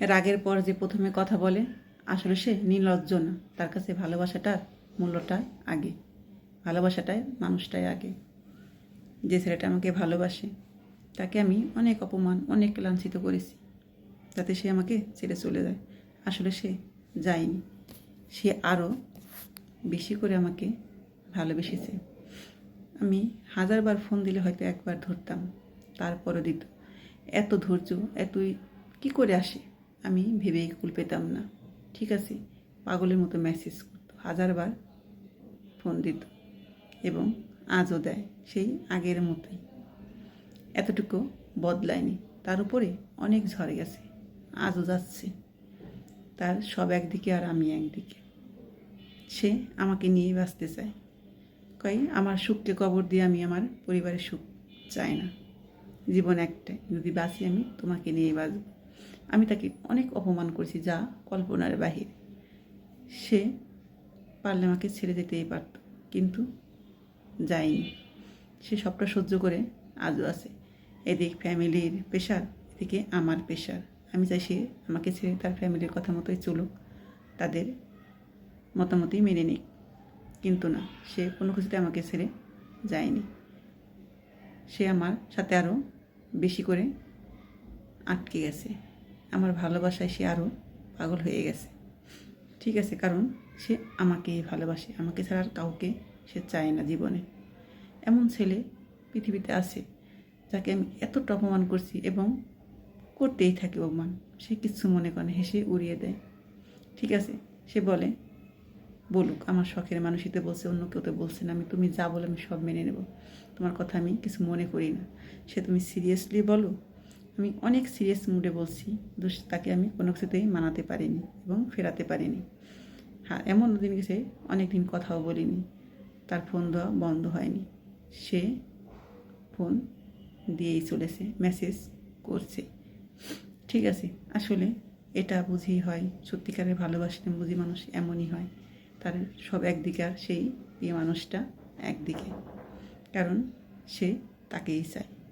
রাগের পর যে প্রথমে কথা বলে, আসলে সে নির্লজ্জ না। তার কাছে ভালোবাসাটার মূল্যটা আগে। ভালোবাসাটাই মানুষটাই আগে। যে ছেলেটা আমাকে ভালোবাসে, তাকে আমি অনেক অপমান, অনেক লাঞ্ছিত করেছি। যাতে সে আমাকে ছেড়ে চলে যায়। আসলে সে যায়নি। সে আরও বেশি করে আমাকে ভালোবেসেছে। আমি হাজারবার ফোন দিলে হয়তো একবার ধরতাম। তারপরও দিত। এত ধৈর্য, এতই কি করে আসে? আমি ভেবেই কুল পেতাম না। ঠিক আছে, পাগলের মতো মেসেজ করতো। হাজারবার ফোন দিত এবং আজও দেয় সেই আগের মতোই। এতটুকু বদলায়নি। তার উপরে অনেক ঝরে গেছে, আজও যাচ্ছে। তার সব একদিকে আর আমি একদিকে। সে আমাকে নিয়ে বাঁচতে চায়। কই, আমার সুখকে কবর দিয়ে আমি আমার পরিবারের সুখ চাই না। জীবন একটাই, যদি বাঁচি আমি তোমাকে নিয়ে বাঁচব। আমি তাকে অনেক অপমান করেছি, যা কল্পনার বাহির। সে পারলে আমাকে ছেড়ে যেতেই পারত, কিন্তু যায়নি। সে সবটা সহ্য করে আজও আছে। এদিক ফ্যামিলির প্রেশার, এদিকে আমার প্রেশার। আমি চাই সে আমাকে ছেড়ে তার ফ্যামিলির কথা মতোই চলুক, তাদের মতামতই মেনে নিক। কিন্তু না, সে কোনো কিছুতে আমাকে ছেড়ে যায়নি। সে আমার সাথে আরও বেশি করে আটকে গেছে। আমার ভালোবাসায় সে আরও পাগল হয়ে গেছে। ঠিক আছে, কারণ সে আমাকেই ভালোবাসে। আমাকে ছাড়া আর কাউকে সে চায় না জীবনে। এমন ছেলে পৃথিবীতে আছে, যাকে আমি এতটা অপমান করছি এবং করতেই থাকে অপমান। সে কিচ্ছু মনে করে হেসে উড়িয়ে দেয়। ঠিক আছে, সে বলে, বলুক, আমার শখের মানুষই তো বলছে, অন্য কেউ তো বলছে না। আমি, তুমি যা বলো, আমি সব মেনে নেব। তোমার কথা আমি কিছু মনে করি না। সে, তুমি সিরিয়াসলি বলো? আমি অনেক সিরিয়াস মুডে বলছি, দোষ তাকে আমি কোনো কিছুতেই মানাতে পারিনি এবং ফেরাতে পারিনি। হ্যাঁ এমন দিন গেছে, অনেক দিন কথাও বলিনি। তার ফোন দেওয়া বন্ধ হয়নি। সে ফোন দিয়েই চলেছে মেসেজ করছে। ঠিক আছে, আসলে এটা বুঝি হয়, সত্যিকারের ভালোবাসলে বুঝি মানুষ এমনই হয়। তার সব একদিকে আর সেই প্রিয় মানুষটা একদিকে। কারণ সে তাকেই চায়।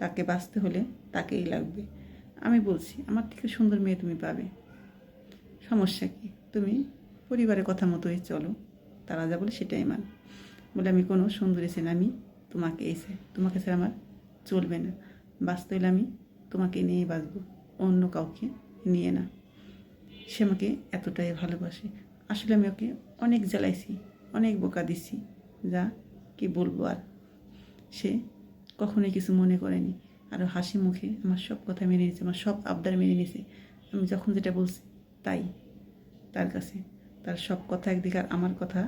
তাকে বাঁচতে হলে তাকেই লাগবে। আমি বলছি, আমার থেকে সুন্দর মেয়ে তুমি পাবে। সমস্যা কি? তুমি পরিবারের কথা মতোই চলো। তারা যা বলে সেটাই মান। বলে আমি, কোনো সুন্দরী ছেলে আমি তোমাকে এসে তোমাকে ছাড়া আমার চলবে না। বাঁচতে হলে আমি তোমাকে নিয়েই বাঁচবো। অন্য কাউকে নিয়ে না। সে আমাকে এতটাই ভালোবাসে। আসলে আমি ওকে অনেক জ্বালাইছি, অনেক বোকা দিছি যা কি বলব আর? সে কখনোই কিছু মনে করেনি। আরও হাসি মুখে আমার সব কথা মেনে নিয়েছে, আমার সব আবদার মেনে নিয়েছে। আমি যখন যেটা বলছি, তাই। তার কাছে, তার সব কথা একদিকে আর আমার কথা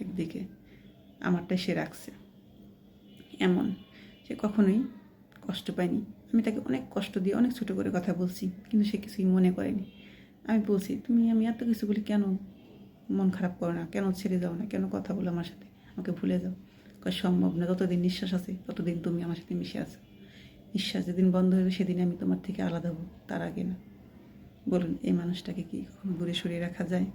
একদিকে আমারটাই সে রাখছে। এমন, সে কখনোই কষ্ট পায়নি। আমি তাকে অনেক কষ্ট দিয়ে অনেক ছোটো করে কথা বলছি, কিন্তু সে কিছুই মনে করেনি। আমি বলছি, তুমি, আমি এত কিছু বলি কেন মন খারাপ করো না? কেন ছেড়ে যাও না? কেন কথা বলো আমার সাথে? আমাকে ভুলে যাও। সম্ভব না, যতদিন নিঃশ্বাস আছে, ততদিন তুমি আমার সাথে মিশে আছো। নিঃশ্বাস যেদিন বন্ধ হবে সেদিন আমি তোমার থেকে আলাদা হব, তার আগে না। বলুন, এই মানুষটাকে কি কখনো দূরে সরিয়ে রাখা যায়?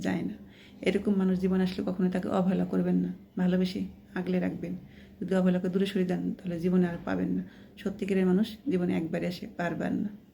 যায় না। এরকম মানুষ জীবন আসলে কখনো তাকে অবহেলা করবেন না। ভালোবেসে আগলে রাখবেন। যদি অবহেলাকে দূরে সরিয়ে দেন, তাহলে জীবনে আর পাবেন না। সত্যিকারের মানুষ জীবনে একবারে আসে পারবেন না।